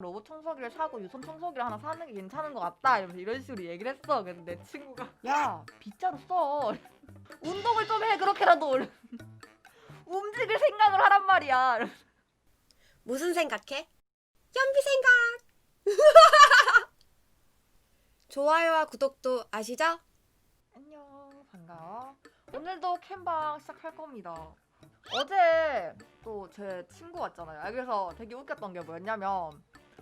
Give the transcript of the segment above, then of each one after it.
로봇 청소기를 사고 유선 청소기를 하나 사는 게 괜찮은 것 같다 이러면서 이런 식으로 얘기를 했어. 그래서 내 친구가 야 빗자루 써. 운동을 좀 해 그렇게라도 움직일 생각을 하란 말이야. 무슨 생각해? 연비 생각! 좋아요와 구독도 아시죠? 안녕 반가워. 오늘도 캠방 시작할 겁니다. 어제 또 제 친구 왔잖아요. 아, 그래서 되게 웃겼던 게 뭐였냐면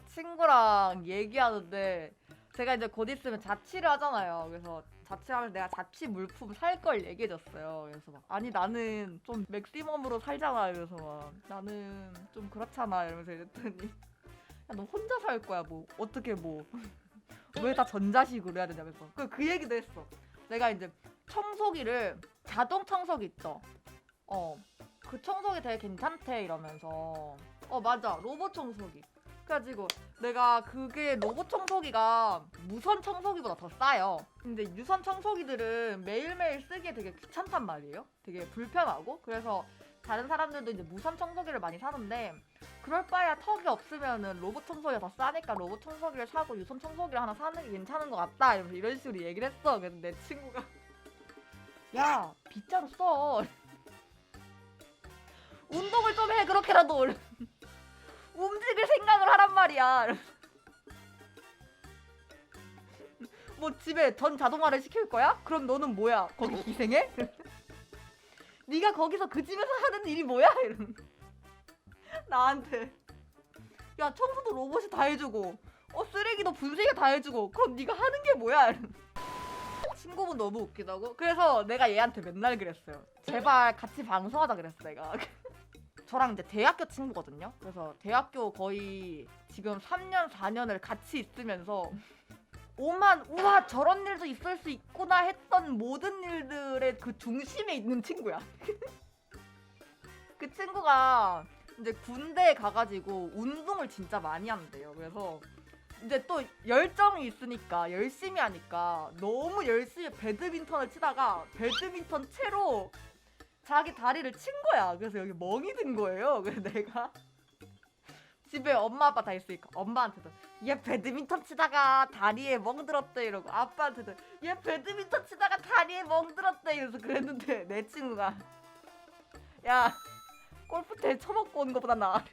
친구랑 얘기하는데 제가 이제 곧 있으면 자취를 하잖아요. 그래서 자취하면 내가 자취 물품 살 걸 얘기해줬어요. 그래서 막 아니 나는 좀 맥시멈으로 살잖아. 그래서 막 나는 좀 그렇잖아. 이러면서 이랬더니 야 너 혼자 살 거야 뭐 어떻게 뭐 왜 다 전자식으로 해야 되냐면서 그, 그 얘기도 했어. 내가 이제 청소기를 자동 청소기 있죠. 어. 그 청소기 되게 괜찮대 이러면서 어 맞아 로봇 청소기 그래가지고 내가 그게 로봇 청소기가 무선 청소기보다 더 싸요. 근데 유선 청소기들은 매일매일 쓰기에 되게 귀찮단 말이에요. 되게 불편하고. 그래서 다른 사람들도 이제 무선 청소기를 많이 사는데 그럴 바에야 턱이 없으면은 로봇 청소기가 더 싸니까 로봇 청소기를 사고 유선 청소기를 하나 사는 게 괜찮은 것 같다. 이러면서 이런 식으로 얘기를 했어. 그래서 내 친구가. 야 빗자루 써. 운동을 좀 해. 그렇게라도 움직일 생각을 하란 말이야 뭐 집에 전 자동화를 시킬 거야? 그럼 너는 뭐야 거기 기생해? 네가 거기서 그 집에서 하는 일이 뭐야? 이러는 나한테 야 청소도 로봇이 다 해주고 어 쓰레기도 분쇄기가 다 해주고 그럼 네가 하는 게 뭐야? 이러는 친구분 너무 웃기다고? 그래서 내가 얘한테 맨날 그랬어요 제발 같이 방송하자 그랬어 내가 저랑 이제 대학교 친구거든요. 그래서 대학교 거의 지금 3년, 4년을 같이 있으면서 오만 우와 저런 일도 있을 수 있구나 했던 모든 일들의 그 중심에 있는 친구야. 그 친구가 이제 군대에 가가지고 운동을 진짜 많이 한대요. 그래서 이제 또 열정이 있으니까 열심히 하니까 너무 열심히 배드민턴을 치다가 배드민턴 채로 자기 다리를 친 거야. 그래서 여기 멍이 든 거예요. 그래서 내가 집에 엄마 아빠 다 있으니까 엄마한테도 얘 배드민턴 치다가 다리에 멍 들었대 이러고 아빠한테도 얘 배드민턴 치다가 다리에 멍 들었대 이러면서 그랬는데 내 친구가 야 골프대 처먹고 온 거보다 나아.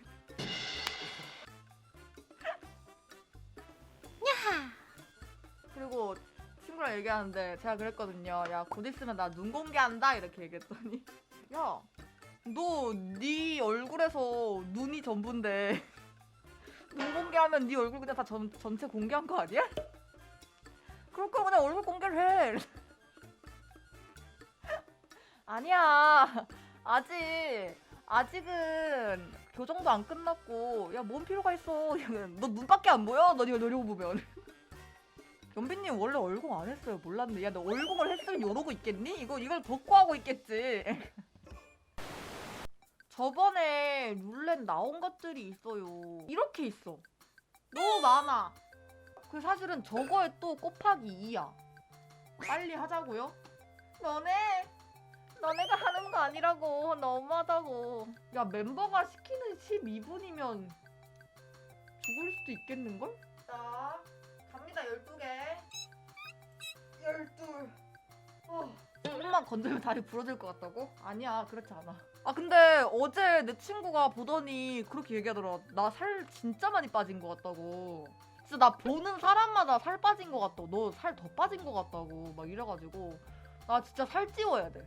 얘기하는데 제가 그랬거든요. 야 곧 있으면 나 눈 공개한다? 이렇게 얘기했더니. 야 너 네 얼굴에서 눈이 전부인데. 눈 공개하면 네 얼굴 그냥 다 전, 전체 공개한 거 아니야? 그럴 거면 그냥 얼굴 공개를 해. 아니야. 아직 아직은 교정도 안 끝났고 야 뭔 필요가 있어? 너 눈밖에 안 보여? 너 이거 노려고 보면 연빈님 원래 얼공 안 했어요. 몰랐네. 야, 너 얼공을 했으면 이러고 있겠니? 이거 이걸 벗고 하고 있겠지. 저번에 룰렛 나온 것들이 있어요. 이렇게 있어. 너무 많아. 그 사실은 저거에 또 곱하기 2야. 빨리 하자고요? 너네 너네가 하는 거 아니라고 너무하다고. 야 멤버가 시키는 12분이면 죽을 수도 있겠는걸? 자 갑니다 12개. 12 어. 조금만 건들면 다리 부러질 것 같다고? 아니야 그렇지 않아. 아 근데 어제 내 친구가 보더니 그렇게 얘기하더라. 나 살 진짜 많이 빠진 것 같다고. 진짜 나 보는 사람마다 살 빠진 것 같다고. 너 살 더 빠진 것 같다고. 막 이래가지고. 나 진짜 살 찌워야 돼.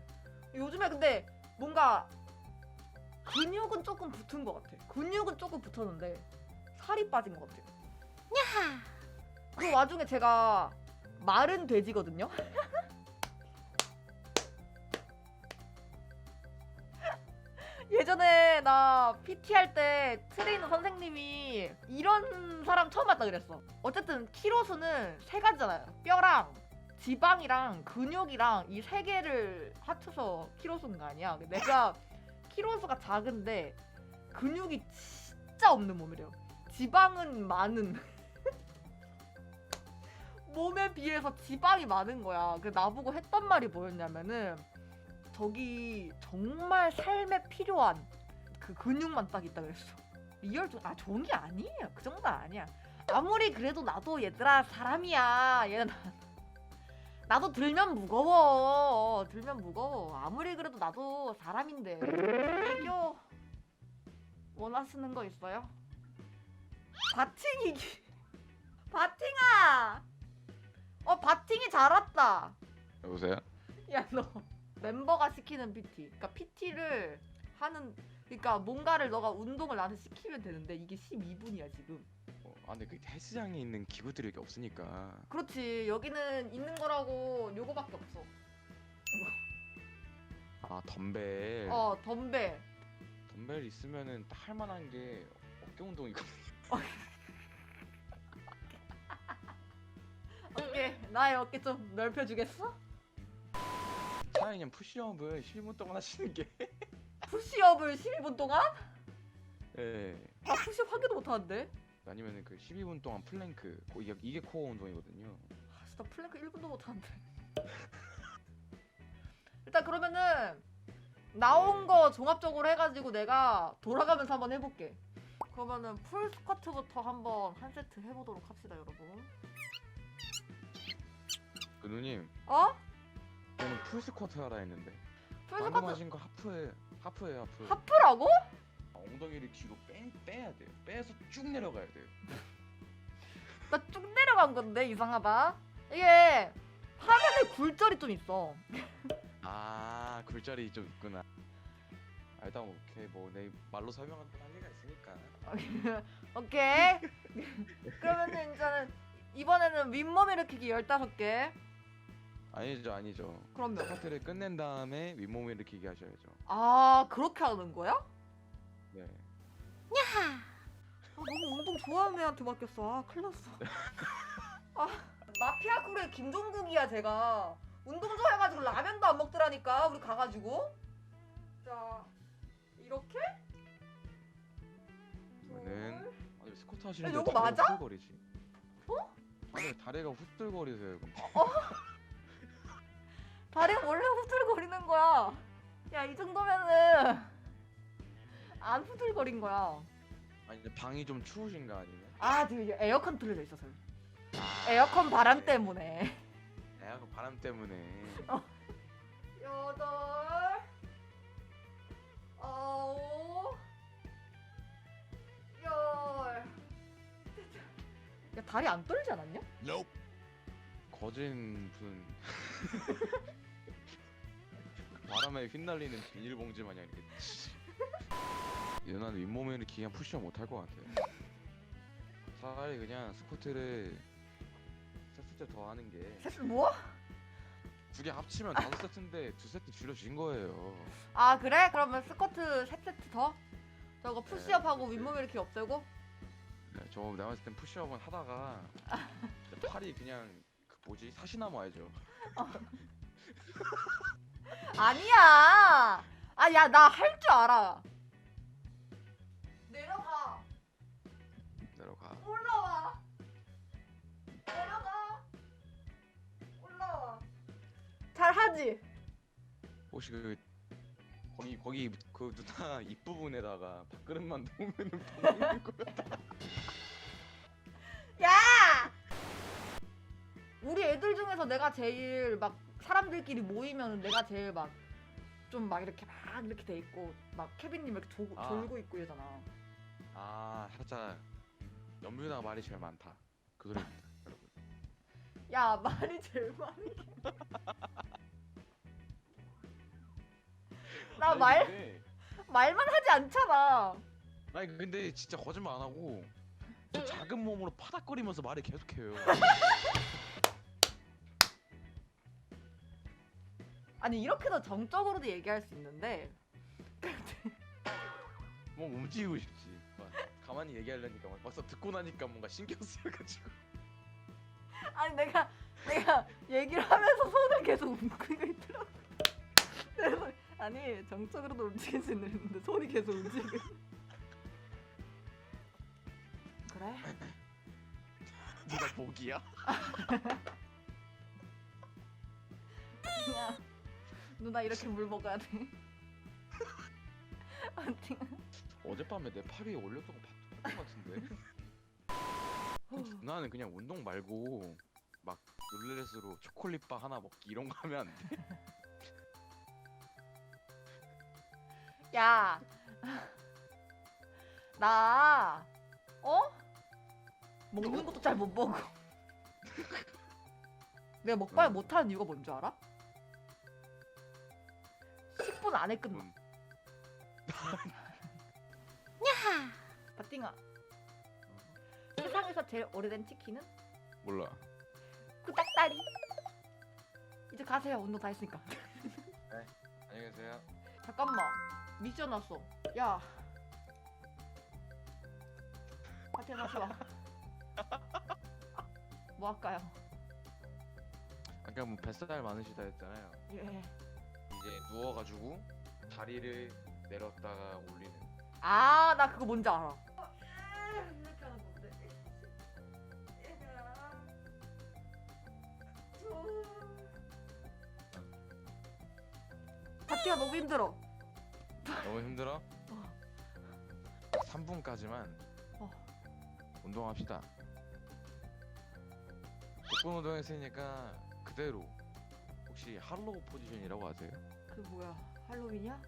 요즘에 근데 뭔가 근육은 조금 붙은 것 같아. 근육은 조금 붙었는데 살이 빠진 것 같아 그 와중에 제가 마른 돼지거든요. 예전에 나 PT 할 때 트레이너 선생님이 이런 사람 처음 봤다 그랬어. 어쨌든 키로 수는 세 가지잖아요. 뼈랑 지방이랑 근육이랑 이 세 개를 합쳐서 키로 수인 거 아니야. 내가 키로 수가 작은데 근육이 진짜 없는 몸이래요. 지방은 많은. 몸에 비해서 지방이 많은 거야. 그 나보고 했던 말이 뭐였냐면은 저기 정말 삶에 필요한 그 근육만 딱 있다 그랬어. 리얼 좀, 아게 아니에요. 그 정도 아니야. 아무리 그래도 나도 얘들아 사람이야. 얘는 나- 나도 들면 무거워. 들면 무거워. 아무리 그래도 나도 사람인데. 애교 원하시는 거 있어요? 바팅이기. 바팅아. 어 바팅이 잘 왔다. 여보세요? 야 너 멤버가 시키는 PT. 그러니까 PT를 하는 그러니까 뭔가를 너가 운동을 나한테 시키면 되는데 이게 12분이야 지금. 어, 아 근데 그 헬스장에 있는 기구들이 여기 없으니까. 그렇지. 여기는 있는 거라고 요거밖에 없어. 아 덤벨. 어 덤벨. 덤벨 있으면은 딱 할만한 게 어깨 운동이거든 어깨 나의 어깨 좀 넓혀주겠어? 그냥 푸시업을 10분 동안 하시는 게? 푸시업을 12분 동안? 예. 아 푸시업 하기도 못하는데? 아니면은 그 12분 동안 플랭크 고- 이게, 이게 코어 운동이거든요. 아, 진짜 플랭크 1분도 못하는데. 일단 그러면은 나온 거 종합적으로 해가지고 내가 돌아가면서 한번 해볼게. 그러면은 풀 스쿼트부터 한번 한 세트 해보도록 합시다 여러분 그 누님. 어? 저는 풀 스쿼트 하라 했는데. 풀 방금 스쿼트? 하신 거 하프에 하프에 하프. 하프라고? 엉덩이를 뒤로 빼, 빼야 돼요. 빼서 쭉 내려가야 돼요. 나 쭉 내려간 건데 이상하다. 이게 화면에 굴절이 좀 있어. 아 굴절이 좀 있구나. 아, 일단 오케이 뭐 내 말로 설명하는 한계가 있으니까. 오케이. 그러면은 이제는 이번에는 윗몸 일으키기 15개 아니죠 아니죠 그럼요 스쿼트를 끝낸 다음에 윗몸 일으키기 하셔야죠 아 그렇게 하는 거야? 네 아, 너무 운동 좋아하는 애한테 맡겼어. 아, 큰일 났어. 아, 마피아 크루의 김종국이야, 제가. 운동 좋아해가지고 라면도 안 먹더라니까, 우리 가가지고. 자, 이렇게? 이거는 둘. 아니 왜 스쿼트 하시는데 야, 요거 다리가 맞아? 후들거리지 어? 아니 다리가 후들거리세요 그럼 다리가 원래 후들거리는 거야. 야, 이 정도면은 안 후들거린 거야. 아니 이제 방이 좀 추우신가 아니면 아, 지금 이게 에어컨 틀려져 있어서. 아, 에어컨 바람 때문에. 에어컨 바람 때문에 여덟, 아홉, 열. 야 다리 안 떨지 않았냐? 거진 무슨 바람에 휘날리는 비닐봉지 마냥 이렇게 이 누나는 윗몸에 이렇게 그냥 푸시업 못할 것 같아요 차라리 그냥 스쿼트를 세 세트 더 하는 게 세트 뭐? 두 개 합치면 다섯 세트인데 두 세트 줄여진 거예요 아 그래? 그러면 스쿼트 세 세트 더? 저거 푸시업하고 윗몸 이렇게 없애고? 네, 저 내가 봤을 땐 푸시업은 하다가 팔이 그냥 그 뭐지 사시나무 알죠? 아니야. 아 야 나 할 줄 알아. 내려가. 내려가 올라와. 내려가. 올라와. 잘 하지? 혹시 그 거기 거기 그 누나 입 부분에다가 밥그릇만 놓으면은 먹는 거 야! 우리 애들 중에서 내가 제일 막 사람들끼리 모이면 내가 제일 막 좀 막 이렇게 막 이렇게 돼 있고 막 케빈님 이렇게 조, 아. 졸고 있고 이러잖아. 아 살짝 연뷰나 말이 제일 많다 그 소리입니다 여러분 야 말이 제일 많은 게. 나 아니, 말 근데, 말만 하지 않잖아. 아니 근데 진짜 거짓말 안 하고 저 작은 몸으로 파닥거리면서 말을 계속해요 아니 이렇게도 정적으로도 얘기할 수 있는데 뭐 움직이고 싶지 막 가만히 얘기하려니까 막 막상 듣고 나니까 뭔가 신경 쓰여가지고 아니 내가 내가 얘기를 하면서 손을 계속 움직이고 있더라고. 그래서 아니 정적으로도 움직일 수 있는데 손이 계속 움직여. 그래? 누나 복이야? 누나 누나 이렇게 물 먹어야 돼. 아니 어젯밤에 내 팔 위에 올렸던 거 봤죠? 것 같은데. 나는 그냥 운동 말고 막 룰렛으로 초콜릿바 하나 먹기 이런 거 하면 안 돼. 야, 나, 어? 먹는 것도 잘 못 먹어. 내가 먹방을 응. 못하는 이유가 뭔 줄 알아? 10분 안에 끝나. 음, 바띵아. 세상에서 제일 오래된 치킨은? 몰라. 구닥다리. 이제 가세요. 운동 다 했으니까. 안녕히 계세요. 잠깐만. 미션 왔어. 야. 파티 다시 와. 뭐 할까요? 아까 뭐 뱃살 많으시다 했잖아요. 예. 이제 누워가지고 다리를 내렸다가 올리는. 아, 나 그거 뭔지 알아. 이렇게 하는 건데. 파티가 너무 힘들어. 너무 힘들어? 어. 3분까지만 어. 운동합시다. 6분 운동했으니까 그대로 혹시 할로우 포지션이라고 아세요? 그 뭐야? 할로윈이야?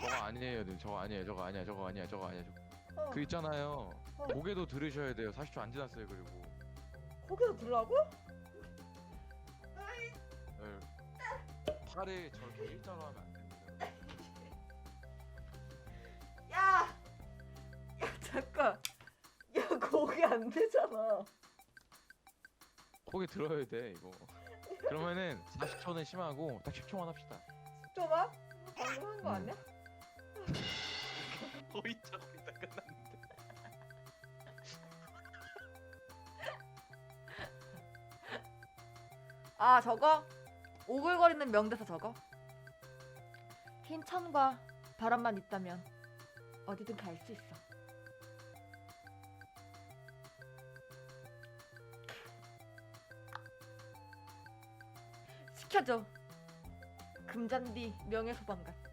저거 아니에요, 님. 저거 아니에요. 저거 아니야. 저거 아니야. 저거 아니야. 저거. 어. 그 있잖아요. 어. 고개도 들으셔야 돼요. 40초 안 지났어요. 그리고 거기서 들라고? 네. 팔을 저렇게 일자로 하면 안 됩니다. 야! 야 잠깐. 야 거기 안 되잖아. 고개 들어야 돼 이거. 그러면은 40초는 심하고 딱 10초만 합시다. 좀만 방금 한 거 음. 아니야? 거의 차 거의 다 끝났는데. 아 저거 오글거리는 명대사 저거. 흰 천과 바람만 있다면 어디든 갈 수 있어. 시켜줘. 금잔디 명예소방관.